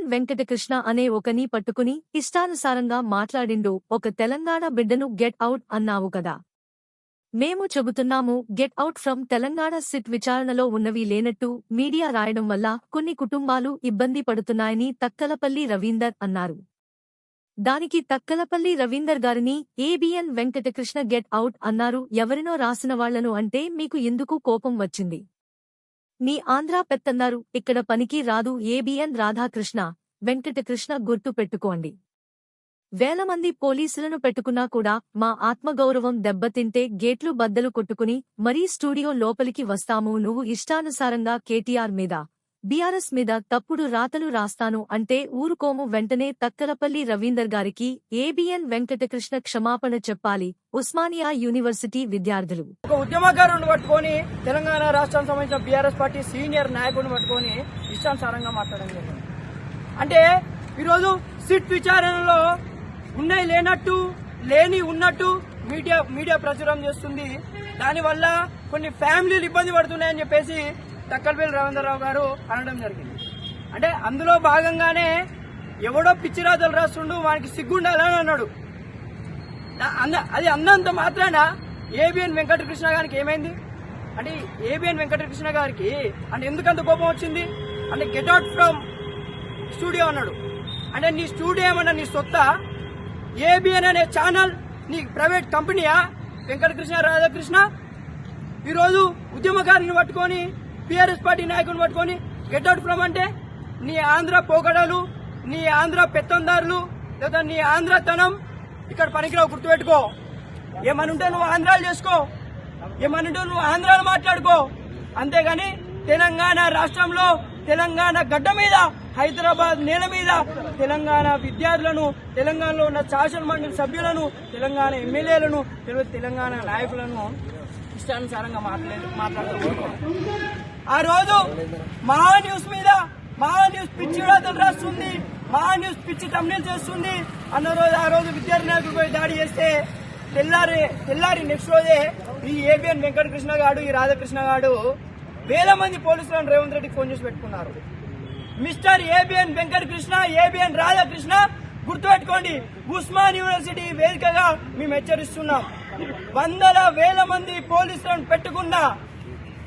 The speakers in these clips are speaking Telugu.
ఏబిఎన్ వెంకటకృష్ణ అనే ఒకని పట్టుకుని ఇష్టానుసారంగా మాట్లాడిండు. ఒక తెలంగాణ బిడ్డను గెట్ అవుట్ అన్నావు కదా. మేము చెబుతున్నాము get out from Telangana SIT విచారణలో ఉన్నవి లేనట్టు మీడియా రాయడం వల్ల కొన్ని కుటుంబాలు ఇబ్బంది పడుతున్నాయని తక్కలపల్లి రవీందర్ అన్నారు. దానికి తక్కలపల్లి రవీందర్ గారిని ఏబిఎన్ వెంకటకృష్ణ గెట్ అవుట్ అన్నారు. ఎవరినో రాసిన వాళ్ళను అంటే మీకు ఎందుకు కోపం వచ్చింది? నీ ఆంధ్రా పెత్తన్నారు. ఇక్కడ పనికి రాదు ఏబిఎన్ రాధాకృష్ణ. వెంకటకృష్ణ గుర్తు పెట్టుకోండి. వేల మంది పోలీసులను పెట్టుకున్నా కూడా మా ఆత్మగౌరవం దెబ్బతింటే గేట్లు బద్దలు కొట్టుకుని మరీ స్టూడియో లోపలికి వస్తాము. నువ్వు ఇష్టానుసారంగా కేటీఆర్ మీద బీఆర్ఎస్ మీద తప్పుడు రాతలు రాస్తాను అంటే ఊరుకోము వెంటనే తక్కలపల్లి రవీందర్ గారికి ఏబిఎన్ వెంకటకృష్ణ క్షమాపణ చెప్పాలి. ఉస్మానియా యూనివర్సిటీ విద్యార్థులు. ఒక ఉద్యమకారుని పట్టుకొని తెలంగాణ రాష్ట్రానికి సంబంధించిన బీఆర్ఎస్ పార్టీ సీనియర్ నాయకుడిని పట్టుకొని ఇష్టానుసారంగా మాట్లాడడం జరిగింది. అంటే ఈరోజు సిట్ విచారణలో ఉన్నాయి లేనట్టు లేని ఉన్నట్టు మీడియా మీడియా ప్రచురం చేస్తుంది. దానివల్ల కొన్ని ఫ్యామిలీలు ఇబ్బంది పడుతున్నాయని చెప్పేసి తక్కలపల్లి రవీంద్రరావు గారు అనడం జరిగింది. అంటే అందులో భాగంగానే ఎవడో పిచ్చిరాజులు రాస్తుండు వానికి సిగ్గుండాలని అన్నాడు. అన్న అది అన్నంత మాత్రాన ఏబిఎన్ వెంకటకృష్ణ గారికి ఏమైంది? అంటే ఏబిఎన్ వెంకటకృష్ణ గారికి అంటే ఎందుకంత కోపం వచ్చింది? అంటే గెట్ అవుట్ ఫ్రమ్ స్టూడియో అన్నాడు. అంటే నీ స్టూడియో ఏమన్నా నీ సొత్త? ఏబిఎన్ అనే ఛానల్ నీ ప్రైవేట్ కంపెనీయా? వెంకటకృష్ణ రాధాకృష్ణ? ఈరోజు ఉద్యమకారిని పట్టుకొని బీఆర్ఎస్ పార్టీ నాయకుని పట్టుకొని గెట్ ఫ్రమ్ అంటే నీ ఆంధ్ర పోకడలు నీ ఆంధ్ర పెత్తందారులు లేదా నీ ఆంధ్రతనం ఇక్కడ పనికిరావు గుర్తుపెట్టుకో. ఏమనుంటే నువ్వు ఆంధ్రాలు చేసుకో. ఏమనుంటే నువ్వు ఆంధ్రాలు మాట్లాడుకో. అంతేగాని తెలంగాణ రాష్ట్రంలో తెలంగాణ గడ్డ మీద హైదరాబాద్ నేల మీద తెలంగాణ విద్యార్థులను తెలంగాణలో ఉన్న శాసన మండలి సభ్యులను తెలంగాణ ఎమ్మెల్యేలను తెలంగాణ నాయకులను ఇష్టానుసారంగా మాట్లాడు మాట్లాడుతూ. ఆ రోజు మహా న్యూస్ మీద మహా న్యూస్ పిచ్చి రాతలు రాస్తుంది. మహా న్యూస్ పిచ్చి తమిళ చేస్తుంది. అన్న రోజు ఆ రోజు విద్యార్థి నాయకులు పోయి దాడి చేస్తే తెల్లారి తెల్లారి నెక్స్ట్ రోజే ఈ ఏబిఎన్ వెంకటకృష్ణ గాడు ఈ రాధాకృష్ణ గాడు వేల మంది పోలీసులను రేవంత్ రెడ్డి ఫోన్ చేసి పెట్టుకున్నారు. Mister ABN Venkatakrishna ABN Radhakrishna గుర్తుపెట్టుకోండి ఉస్మాన్ యూనివర్సిటీ వేదికగా మేము హెచ్చరిస్తున్నాం. వందల వేల మంది పోలీసులను పెట్టుకున్నా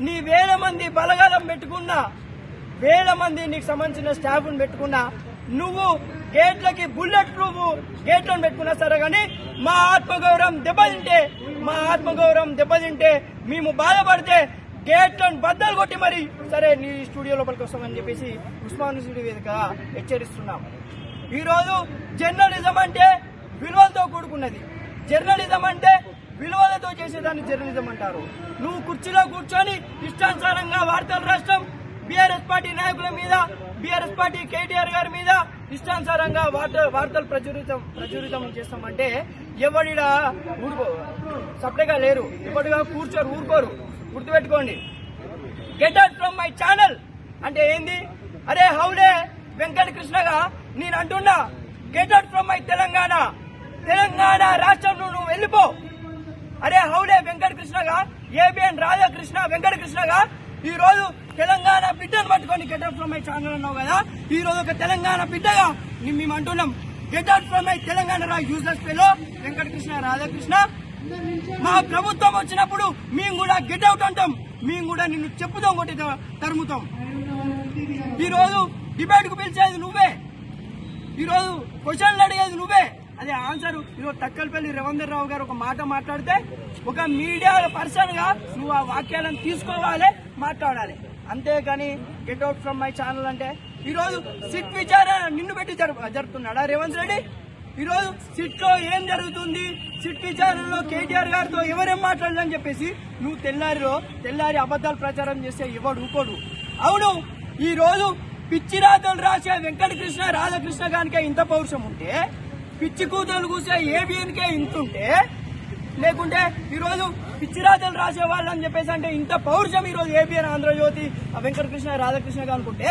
నీ వేల మంది బలగాలం పెట్టుకున్నా వేల మంది నీకు సంబంధించిన స్టాఫ్ను పెట్టుకున్నా నువ్వు గేట్లకి బుల్లెట్ ప్రూఫ్ గేట్లను పెట్టుకున్నా సరే కానీ మా ఆత్మగౌరవం దెబ్బతింటే మా ఆత్మగౌరవం దెబ్బతింటే మేము బాధపడితే గేట్లను బద్దలు కొట్టి మరి సరే నీ స్టూడియో లోపలికి వస్తామని చెప్పేసి ఉస్మాన్ వేదిక హెచ్చరిస్తున్నాం. ఈరోజు జర్నలిజం అంటే విలువలతో కూడుకున్నది. జర్నలిజం అంటే విలువలతో చేసేదాన్ని జర్నలిజం అంటారు. నువ్వు కుర్చీలో కూర్చొని ఇష్టానుసారంగా వార్తలు రాష్ట్రం బీఆర్ఎస్ పార్టీ నాయకుల మీద బీఆర్ఎస్ పార్టీ కేటీఆర్ గారి మీద ఇష్టానుసారంగా వార్త వార్తలు ప్రచురితం ప్రచురితం చేస్తామంటే ఎవడిడా ఊరుకో సపరేట్గా లేరు. ఎవడిగా కూర్చోరు ఊరుకోరు. గుర్తుపెట్టుకోండి. Get out from my channel అంటే ఏంది? అరే హౌడే వెంకట కృష్ణగా నేను అంటున్నా get out from my Telangana. Telangana రాష్ట్రం నువ్వు వెళ్ళిపో. అరే హౌడే వెంకట కృష్ణగా ఏబిఎన్ రాధాకృష్ణ వెంకట కృష్ణగా ఈ రోజు తెలంగాణ బిడ్డను పట్టుకొని get out from my channel అన్నావు కదా ఈ రోజు ఒక తెలంగాణ బిడ్డగా మేము అంటున్నాం get out from my Telangana రా యూజర్స్ పేలో వెంకటకృష్ణ రాధాకృష్ణ. మా ప్రభుత్వం వచ్చినప్పుడు మేము కూడా గెట్ అవుట్ అంటాం. మేము కూడా నిన్ను చెప్పుతాం కొట్టి తరుముతాం. ఈరోజు రోజు డిబేట్కు పిలిచేది నువ్వే. ఈరోజు క్వశ్చన్లు అడిగేది నువ్వే. అదే ఆన్సర్ ఈరోజు తక్కలపల్లి రవీందర్ రావు గారు ఒక మాట మాట్లాడితే ఒక మీడియా పర్సన్గా నువ్వు ఆ వాక్యాలను తీసుకోవాలి మాట్లాడాలి. అంతేకాని get out from my channel అంటే ఈరోజు సిట్ విచారణ నిన్ను పెట్టి జరుపు- జరుపుతున్నాడా రేవంత్ రెడ్డి? ఈరోజు సిట్లో ఏం జరుగుతుంది? సిట్ విచారణలో కేటీఆర్ గారితో ఎవరేం మాట్లాడాలని చెప్పేసి నువ్వు తెల్లారిలో తెల్లారి అబద్ధాలు ప్రచారం చేస్తే ఎవడు ఊకోడు. అవును ఈ రోజు పిచ్చి రాతలు రాసే వెంకటకృష్ణ రాధాకృష్ణ గానికే ఇంత పౌరుషం ఉంటే పిచ్చి కూతులు కూసే ఏబిఎన్కే ఇంత ఉంటే లేకుంటే ఈరోజు రోజు రాసే వాళ్ళని చెప్పేసి అంటే ఇంత పౌరుషం ఈరోజు ఏబిఎన్ ఆంధ్రజ్యోతి ఆ వెంకటకృష్ణ రాధాకృష్ణ గారు అనుకుంటే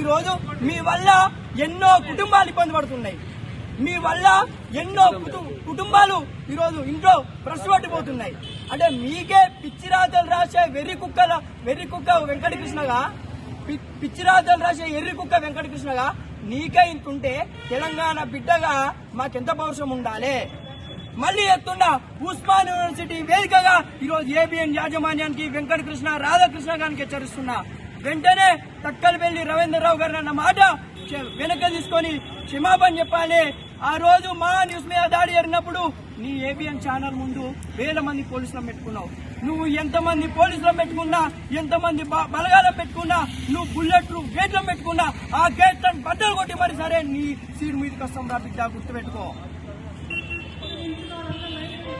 ఈరోజు మీ వల్ల ఎన్నో కుటుంబాలు ఇబ్బంది పడుతున్నాయి. మీ వల్ల ఎన్నో కుటుంబాలు ఈరోజు ఇంట్లో ప్రశ్నపట్టిపోతున్నాయి అంటే మీకే పిచ్చి రాతలు రాసే వెర్రి కుక్కల వెర్రి కుక్క వెంకటకృష్ణగా పిచ్చి పిచ్చిరాతలు రాసే ఎర్రి కుక్క వెంకటకృష్ణగా నీకే ఇంతుంటే తెలంగాణ బిడ్డగా మాకెంత పౌరుషం ఉండాలి? మళ్ళీ ఎత్తున్న ఉస్మాన్ యూనివర్సిటీ వేదికగా ఈరోజు ఏబిఎన్ యాజమాన్యానికి వెంకటకృష్ణ రాధాకృష్ణ గారికి హెచ్చరిస్తున్నా. వెంటనే తక్కలపల్లి రవీంద్రరావు గారు అన్న మాట వెనక తీసుకొని క్షమాపణ చెప్పాలి. ఆ రోజు మా న్యూస్ మీద దాడి జరిగినప్పుడు నీ ఏబిఎన్ ఛానల్ ముందు వేల మంది పోలీసులను పెట్టుకున్నావు. నువ్వు ఎంతమంది పోలీసులను పెట్టుకున్నా ఎంతమంది బ- బలగాలను పెట్టుకున్నా నువ్వు బుల్లెట్ ప్రూఫ్ గేట్లను పెట్టుకున్నా ఆ గేట్లను బద్దలు కొట్టి మరి సరే నీ సీట్ మీదకి వస్తాం రా బిడ్డ గుర్తుపెట్టుకో.